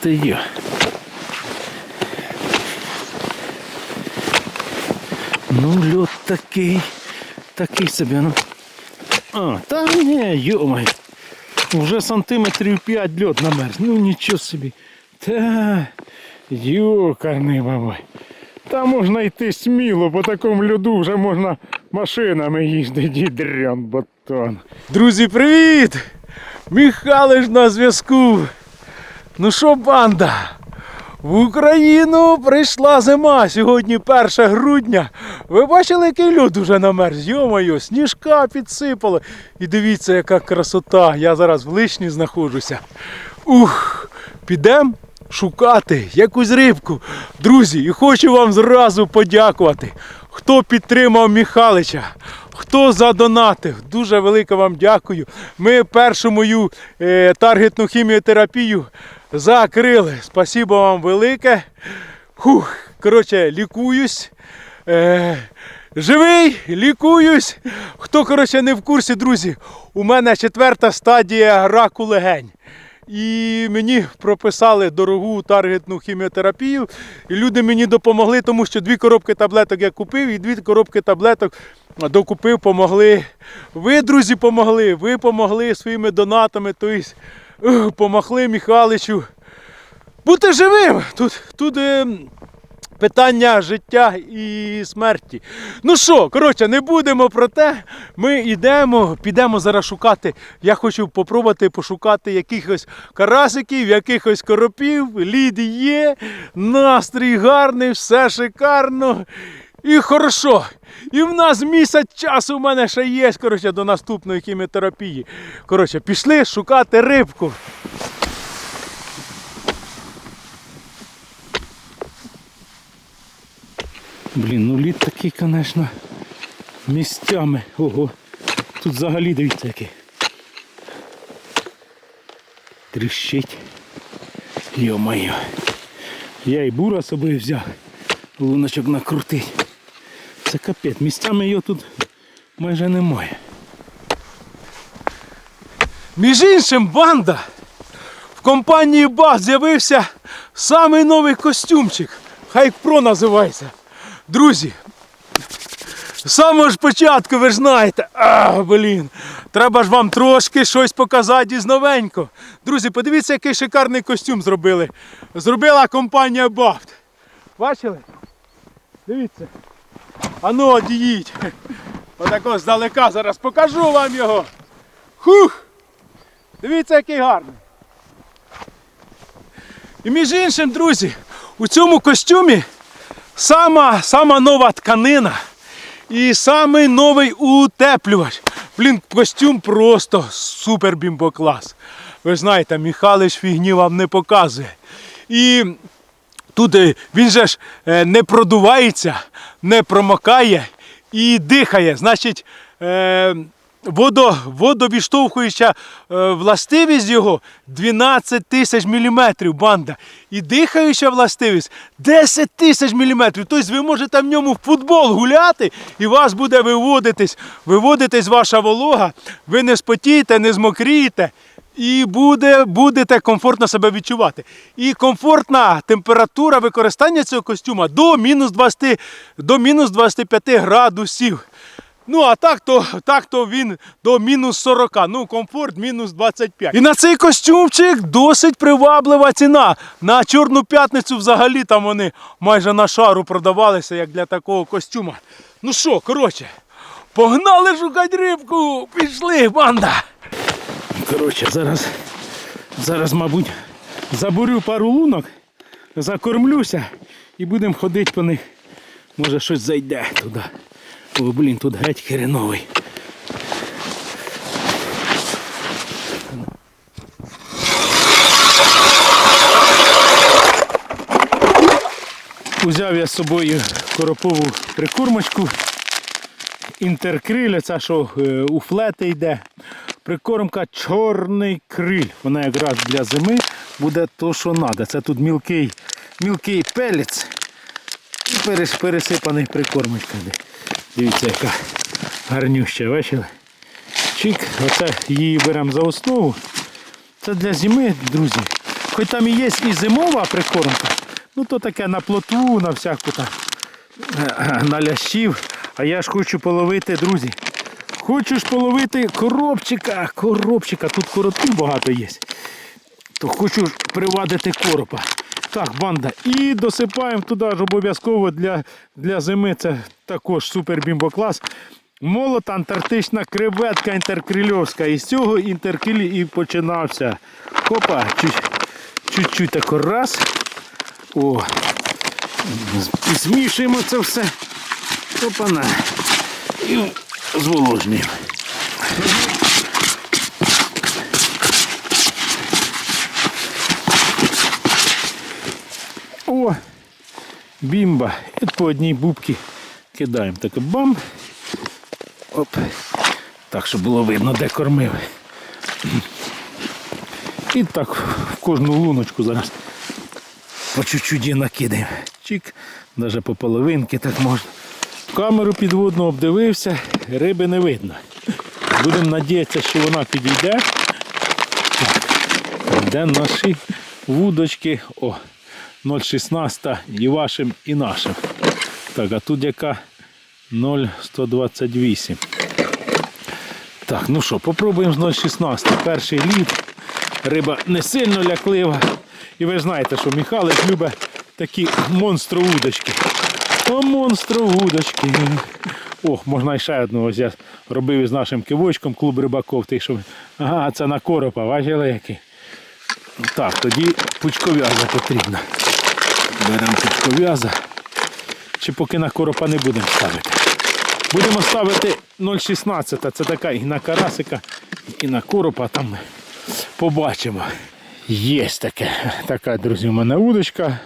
ти є. Ну, льот такий, такий собі, ну. А, та ні, йомай. Вже сантиметрів 5 льот намерз. Ну нічого собі. Та юкарний бабай. Та можна йти сміло, по такому льоду вже можна машинами їздити, дрян батон. Друзі, привіт! Михалич на зв'язку. Ну що, банда? В Україну прийшла зима. Сьогодні 1 грудня. Ви бачили, який льод уже намерз? Йо-моє, сніжка підсипало. І дивіться, яка красота. Я зараз в лишні знаходжуся. Ух, підемо шукати якусь рибку. Друзі, і хочу вам зразу подякувати. Хто підтримав Михалича, хто задонатив, дуже велике вам дякую. Ми першу мою е, таргетну хіміотерапію закрили. Спасибо вам велике. Фух, коротше, лікуюсь. Е, живий, лікуюсь. Хто, коротше, не в курсі, друзі, у мене четверта стадія раку легень. І мені прописали дорогу таргетну хіміотерапію. І люди мені допомогли, тому що дві коробки таблеток я купив, і дві коробки таблеток докупив, помогли. Ви, друзі, помогли. Ви помогли своїми донатами, тобто помогли Михайличу. Бути живим! Тут, тут е, питання життя і смерті. Ну що, коротше, не будемо про те. Ми йдемо, підемо зараз шукати. Я хочу попробувати пошукати якихось карасиків, якихось коропів. Лід є, настрій гарний, все шикарно. І хорошо. І в нас місяць часу в мене ще є, коротше, до наступної хіміотерапії. Коротше, пішли шукати рибку. Блін, ну лід такий, звісно, місцями. Ого. Тут взагалі дивіться який. Тріщить. Йо-моє. Я і бура собою взяв. Луночок накрутить. Це капець. Місцями його тут майже немає. Між іншим, банда. В компанії БАС з'явився самий новий костюмчик. Хайк Про називається. Друзі, з самого ж початку ви ж знаєте. А, блін. Треба ж вам трошки щось показати із новенького. Друзі, подивіться, який шикарний костюм зробили. Зробила компанія Бафт. Бачили? Дивіться. Ану, одіїть. Отако здалека зараз покажу вам його. Хух! Дивіться, який гарний. І між іншим, друзі, у цьому костюмі сама, сама нова тканина і самий новий утеплювач. Блін, костюм просто супер бімбоклас. Ви знаєте, Михайлович фігні вам не показує. І тут е, він же ж е, не продувається, не промокає і дихає. Значить, е, водо, водовіштовхуюча е, властивість його 12 тисяч міліметрів банда. І дихаюча властивість 10 тисяч міліметрів. Тобто ви можете в ньому в футбол гуляти і вас буде виводитись, виводитись ваша волога, ви не спотієте, не змокрієте. І буде, будете комфортно себе відчувати. І комфортна температура використання цього костюма до мінус 20, до мінус 25 градусів. Ну, а так то, так то він до мінус 40, ну комфорт мінус 25. І на цей костюмчик досить приваблива ціна. На Чорну п'ятницю взагалі там вони майже на шару продавалися, як для такого костюма. Ну що, коротше, погнали шукати рибку! Пішли, банда! Коротше, зараз, зараз, мабуть, забурю пару лунок, закормлюся і будемо ходити по них. Може щось зайде туди. О, блін, тут геть хреновий. Узяв я з собою коропову прикормочку. Інтеркриля, це що е, у флети йде. Прикормка чорний криль. Вона якраз для зими буде то, що треба. Це тут мілкий, мілкий пелець і пересипаний прикормочка. Дивіться, яка гарнюща, бачили? Чик, оце її беремо за основу. Це для зими, друзі. хоч там і є і зимова прикормка, ну то таке на плотву, на всяку там, е, на лящів. А я ж хочу половити, друзі. Хочу ж половити коробчика, коробчика. Тут коробків багато є. То хочу привадити коропа. Так, банда. І досипаємо туди ж обов'язково для, для зими. Це також супер бімбоклас. Молота антарктична креветка інтеркрильовська. І з цього інтеркриль і починався. Хопа, чуть- чуть-чуть тако раз. О. І змішуємо це все. Опана. Зволожнюємо. О, бімба. І по одній бубці кидаємо. Так бам. Оп. Так, щоб було видно, де кормив. І так в кожну луночку зараз по чуть-чуть її накидаємо. Чик, навіть по половинки так можна. Камеру підводну обдивився, риби не видно. Будемо надіятися, що вона підійде. Де наші вудочки? О, 0,16 і вашим, і нашим. Так, а тут яка 0,128. Так, ну що, попробуємо з 0,16. Перший лід. Риба не сильно ляклива. І ви знаєте, що Михайлик любить такі монстровудочки. О, монстровудочки. О, можна ще одного я робив із нашим кивочком клуб рибаков. Тих, що... Ага, це на коропа, бачили який? Так, тоді пучков'яза потрібна. Беремо пучков'яза. Чи поки на коропа не будемо ставити. Будемо ставити 0,16. Це така і на карасика, і на коропа. Там ми побачимо. Є таке. Така, друзі, у мене удочка.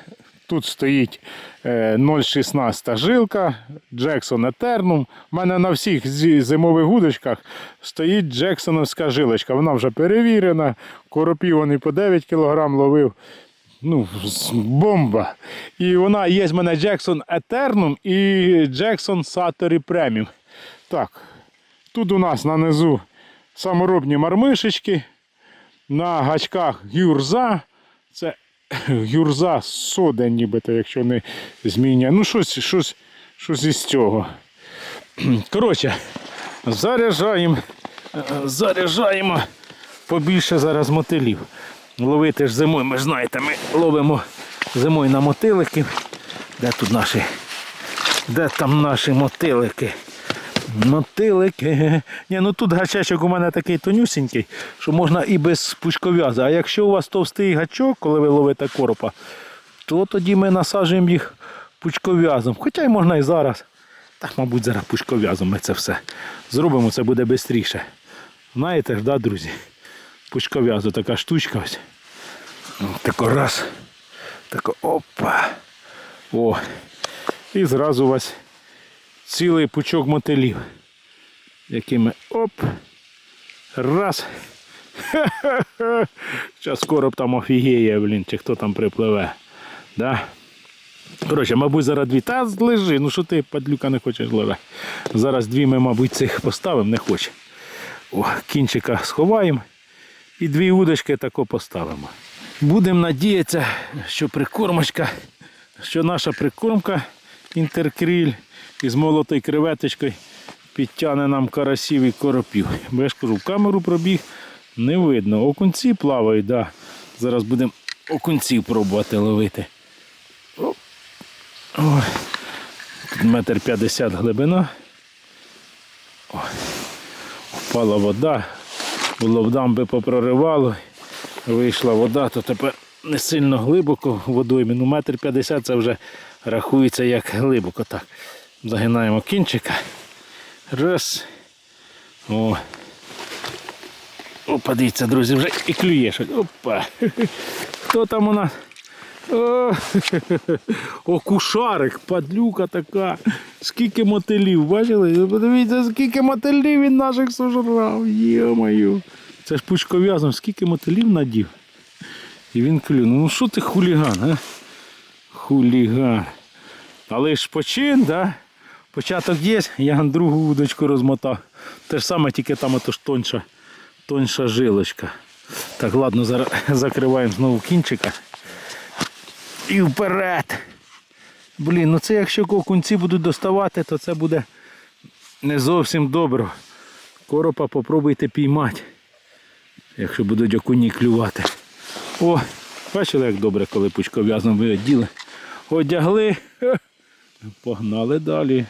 Тут стоїть е, 0,16 жилка, Джексон Етернум. У мене на всіх зимових удочках стоїть Джексоновська жилочка. Вона вже перевірена. Коропів вони по 9 кг ловив. Ну, бомба. І вона є в мене Джексон Етернум і Джексон Саторі Преміум. Так, тут у нас на низу саморобні мармишечки. На гачках гюрза. Це гюрза сода, нібито, якщо не змінює. Ну, щось, щось, щось із цього. Коротше, заряджаємо, заряджаємо побільше зараз мотилів. Ловити ж зимою, ми ж знаєте, ми ловимо зимою на мотиликів. Де тут наші? Де там наші мотилики? Мотилики. Ні, ну тут гачечок у мене такий тонюсінький, що можна і без пучков'яза. А якщо у вас товстий гачок, коли ви ловите коропа, то тоді ми насаджуємо їх пучков'язом. Хоча й можна і зараз. Так, мабуть, зараз пучков'язом ми це все зробимо, це буде швидше. Знаєте ж, да, друзі? Пучков'язу така штучка ось. Тако раз. Тако опа. О. І зразу вас цілий пучок мотилів. Якими оп. Раз. Ха-ха-ха. Зараз короб там офігіє, блін, чи хто там припливе. Да? Коротше, мабуть, зараз дві. Та лежи, ну що ти, падлюка, не хочеш ловити. Зараз дві ми, мабуть, цих поставимо, не хоче. О, кінчика сховаємо і дві удочки тако поставимо. Будемо надіятися, що прикормочка, що наша прикормка інтеркріль із молотою креветочкою підтягне нам карасів і коропів. Бо я ж кажу, в камеру пробіг не видно. Окунці плавають, да. Зараз будемо окунців пробувати ловити. Метр п'ятдесят глибина. Ой. Впала вода, було б дамби попроривало, вийшла вода, то тепер не сильно глибоко водоймі. Ну, метр п'ятдесят це вже рахується як глибоко. Так. Загинаємо кінчика. Раз. О. Опа, дивіться, друзі, вже і клює щось. Опа. Хто там у нас? О, кушарик, падлюка така. Скільки мотилів, бачили? Подивіться, скільки мотилів він наших сожрав. Йо-моє. Це ж пучков'язом, скільки мотилів надів. І він клюнув. Ну що ти хуліган, а? Хуліган. Але ж почин, да? Початок є, я другу удочку розмотав. Те ж саме, тільки там ото ж тонша, тонша жилочка. Так, ладно, зараз закриваємо знову кінчика. І вперед. Блін, ну це якщо окунці будуть доставати, то це буде не зовсім добре. Коропа попробуйте піймати, якщо будуть окуні клювати. О, бачили, як добре, коли пучков'язом ви оділи. Одягли. Погнали далі.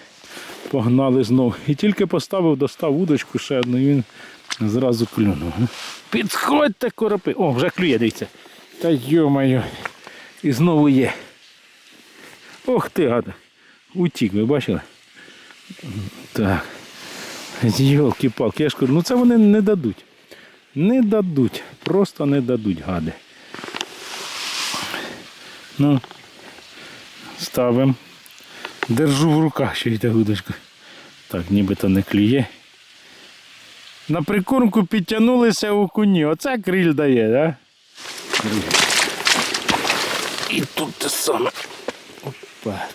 Погнали знов. І тільки поставив, достав удочку ще одну, і він зразу клюнув. Підходьте, коропи. О, вже клює, дивіться. Та йо-моє. І знову є. Ох ти, гада. Утік, ви бачили? Так. Йолки-палки, я ж кажу, ну це вони не дадуть. Не дадуть. Просто не дадуть, гади. Ну, ставимо. Держу в руках ще й та удочку. Так, нібито не клює. На прикормку підтягнулися у куні. Оце криль дає, да? І тут те саме. Опа.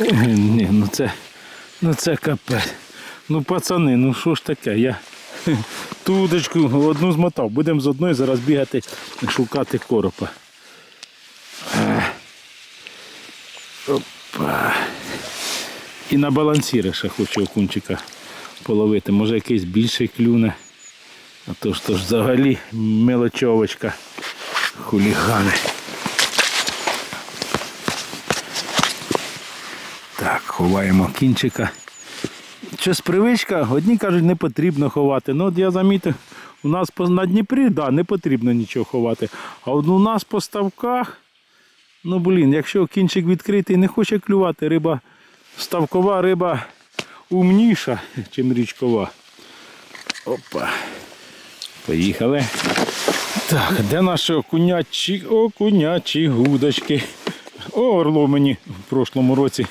Ні, ну це, ну це капець. Ну пацани, ну що ж таке? Я ту удочку одну змотав. Будемо з одної зараз бігати шукати коропа. Опа. І на балансіри ще хочу окунчика половити. Може якийсь більший клюне. А то ж то ж взагалі мелочовочка. Хулігани. Так, ховаємо кінчика. Щось привичка, одні кажуть, не потрібно ховати. Ну от я замітив, у нас на Дніпрі да, не потрібно нічого ховати. А от у нас по ставках, ну блін, якщо кінчик відкритий не хоче клювати, риба, ставкова риба умніша, ніж річкова. Опа. Поїхали. Так, де наші окунячі, окунячі гудочки? О, Орло мені в прошлому році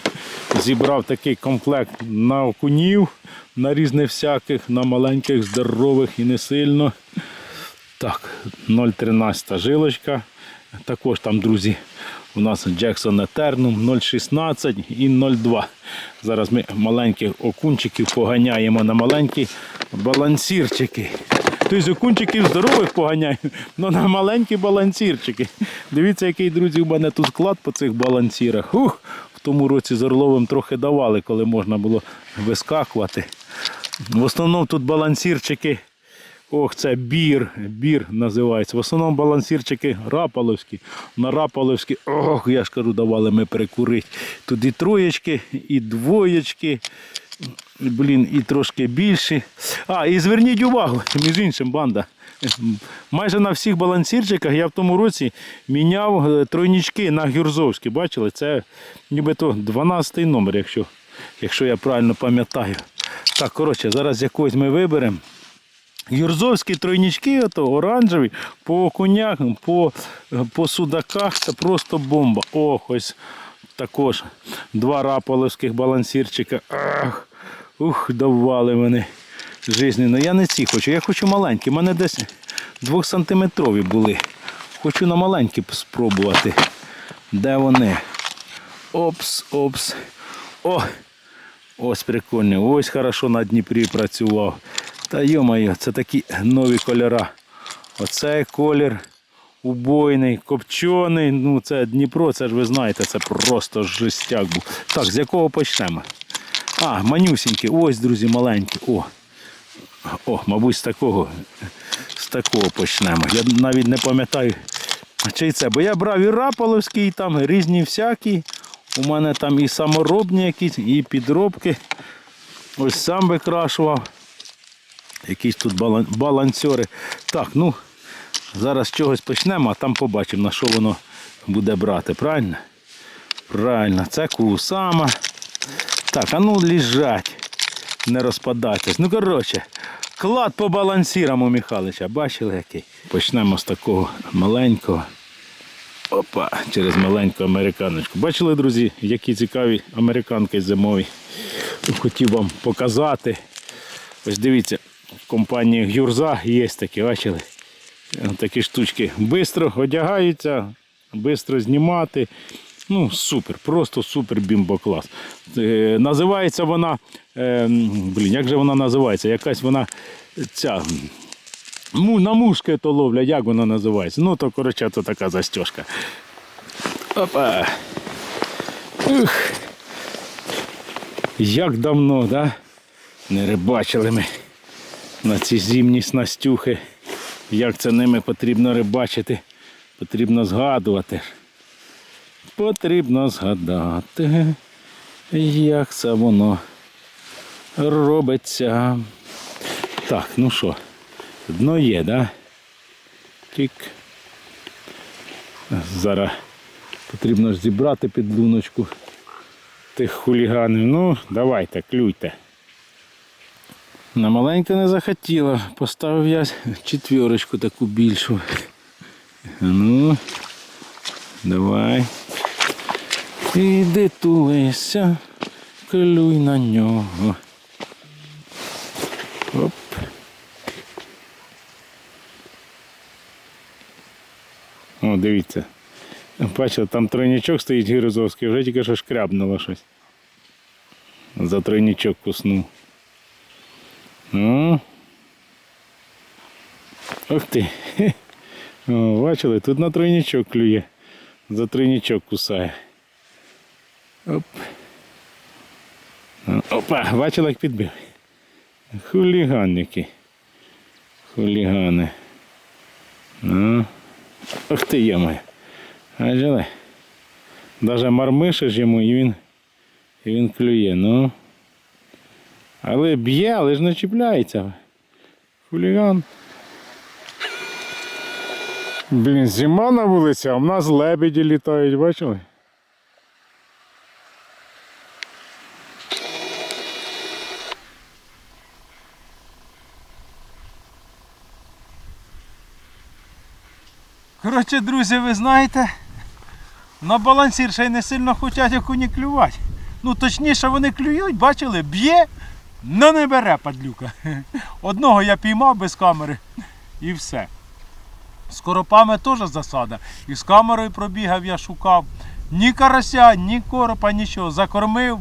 зібрав такий комплект на окунів, на різних всяких, на маленьких, здорових і не сильно. Так, 0,13 жилочка. Також там, друзі, у нас Jackson Eternum 0,16 і 0,2. Зараз ми маленьких окунчиків поганяємо на маленькі балансірчики. Тобто окунчиків здорових поганяємо, але на маленькі балансірчики. Дивіться, який, друзі, у мене тут склад по цих балансірах. Ух, в тому році з Орловим трохи давали, коли можна було вискакувати. В основному тут балансірчики. Ох, це бір, бір називається. В основному балансірчики рапаловські. На рапаловські, ох, я ж кажу, давали ми перекурити. Тут і троєчки, і двоєчки. Блін, і трошки більші. А, і зверніть увагу, між іншим, банда. Майже на всіх балансірчиках я в тому році міняв е, тройнічки на гюрзовські. Бачили? Це нібито 12 номер, якщо, якщо я правильно пам'ятаю. Так, коротше, зараз якогось ми виберемо. Юрзовські тройнічки, ото оранжеві, по окунях, по, по судаках це просто бомба. Ох, ось також два раполовських балансірчика. Ах, ух, давали мене жизненно. Я не ці хочу, я хочу маленькі. У мене десь двохсантиметрові були. Хочу на маленькі спробувати. Де вони? Опс, опс. О! Ось прикольний. Ось хорошо на Дніпрі працював. Та йо-моє, це такі нові кольора. Оцей колір убойний, копчений. Ну це Дніпро, це ж ви знаєте, це просто жестяк був. Так, з якого почнемо? А, манюсінькі. Ось, друзі, маленькі. О, О, мабуть, з такого, з такого почнемо. Я навіть не пам'ятаю, чий це. Бо я брав і Раполовський, і там різні всякі. У мене там і саморобні якісь, і підробки. Ось сам викрашував. Якісь тут балан- балансери. Так, ну, зараз чогось почнемо, а там побачимо, на що воно буде брати. Правильно? Правильно, це кусама. Так, а ну лежать, не розпадайтесь. Ну, коротше, клад по балансірам у Михайлича. Бачили який? Почнемо з такого маленького. Опа, через маленьку американочку. Бачили, друзі, які цікаві американки зимові. Хотів вам показати. Ось дивіться, в компанії Гюрза є такі, бачили? Такі штучки. Бистро одягаються, бистро знімати. Ну, супер, просто супер бімбоклас. Е, називається вона. Е, блін, як же вона називається? Якась вона ця. Му, на мушки то ловлять, як воно називається. Ну, то коротше, то така застежка. Опа. Ух. Як давно, да? Не рибачили ми на ці зимні снастюхи. Як це ними потрібно рибачити, потрібно згадувати. Потрібно згадати, як це воно робиться. Так, ну що, дно є, да? Тік. Зараз потрібно ж зібрати під луночку тих хуліганів. Ну, давайте, клюйте. На маленьке не захотіло. Поставив я четверочку таку більшу. Ну, давай. Іди тулися, клюй на нього. Оп. О, дивіться. Бачите, там тройничок стоїть гірозовський, вже тільки що шкрябнуло щось. За тройничок куснув. Ну. Ух ти. Бачили, тут на тройничок клює. За тройничок кусає. Оп. Ну, Опа, бачили, як підбив. Хуліганники. Хулігани. Ну. Ух ти, йома. Бачили? Даже мармишиш йому і він, і він клює, ну. Але б'є, але ж не чіпляється. Хуліган. Блін, зима на вулиці, а в нас лебеді літають, бачили? Коротше, друзі, ви знаєте, на балансір ще й не сильно хочуть окуні клювати. Ну, точніше, вони клюють, бачили, б'є, но не бере падлюка. Одного я піймав без камери і все. З коропами теж засада. І з камерою пробігав, я шукав. Ні карася, ні коропа, нічого. Закормив.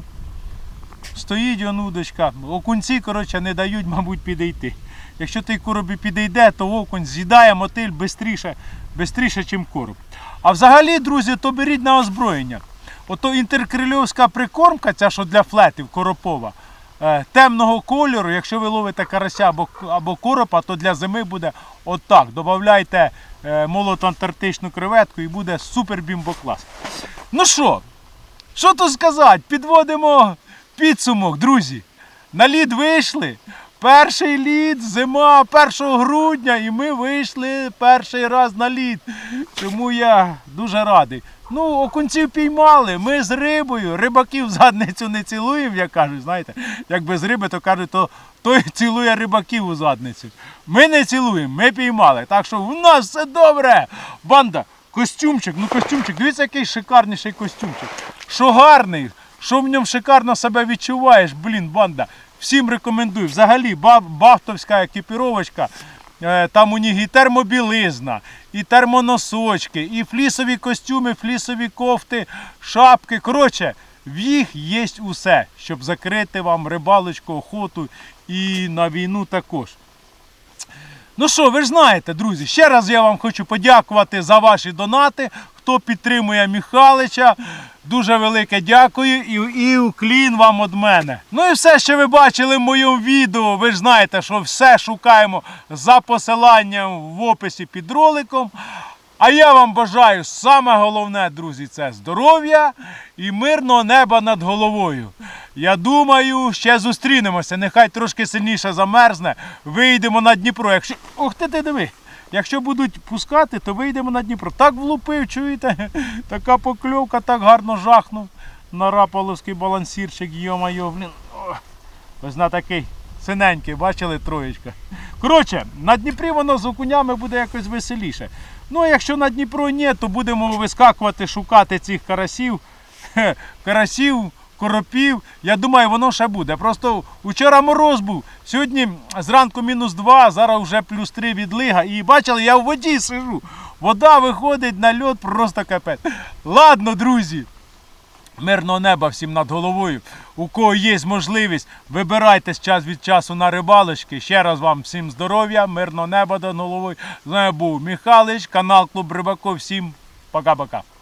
Стоїть он удочка. Окунці, коротше, не дають, мабуть, підійти. Якщо той короб підійде, то окунь з'їдає мотиль швидше, ніж короб. А взагалі, друзі, то беріть на озброєння. Ото інтеркрильовська прикормка, ця що для флетів коропова, темного кольору, якщо ви ловите карася або, або коропа, то для зими буде отак. Додавайте е, молоту антарктичну креветку і буде супер бімбоклас. Ну що, що тут сказати? Підводимо підсумок, друзі. На лід вийшли. Перший лід, зима 1 грудня, і ми вийшли перший раз на лід. Тому я дуже радий. Ну, окунців піймали, ми з рибою, рибаків в задницю не цілуємо, як кажуть, знаєте. Як без риби, то кажуть, то той цілує рибаків у задницю. Ми не цілуємо, ми піймали. Так що у нас все добре. Банда, костюмчик, ну костюмчик, дивіться, який шикарніший костюмчик. Що гарний, що в ньому шикарно себе відчуваєш, блін, банда. Всім рекомендую. Взагалі, бахтовська екіпіровочка. Е, Там у них і термобілизна, і термоносочки, і флісові костюми, флісові кофти, шапки. Коротше, в їх є усе, щоб закрити вам рибалочку, охоту і на війну також. Ну що, ви ж знаєте, друзі, ще раз я вам хочу подякувати за ваші донати. Хто підтримує Михалича, дуже велике дякую і, і уклін вам від мене. Ну і все, що ви бачили в моєму відео, ви ж знаєте, що все шукаємо за посиланням в описі під роликом. А я вам бажаю саме головне, друзі, це здоров'я і мирного неба над головою. Я думаю, ще зустрінемося. Нехай трошки сильніше замерзне. Вийдемо на Дніпро. Якщо. Ух ти ти диви! Якщо будуть пускати, то вийдемо на Дніпро. Так влупив, чуєте? Така покльовка, так гарно жахнув на раполовський балансірчик, йо-майо, блін. Ось на такий синенький, бачили троєчка. Коротше, на Дніпрі воно з окунями буде якось веселіше. Ну, а якщо на Дніпро ні, то будемо вискакувати, шукати цих карасів. Карасів, коропів. Я думаю, воно ще буде. Просто вчора мороз був. Сьогодні зранку мінус 2, зараз вже плюс 3 відлига. І бачили, я в воді сижу. Вода виходить на льот, просто капець. Ладно, друзі. Мирного неба всім над головою. У кого є можливість, вибирайтесь час від часу на рибалочки. Ще раз вам всім здоров'я, мирного неба над головою. З вами був Михалич, канал Клуб Рибаков. Всім пока-пока.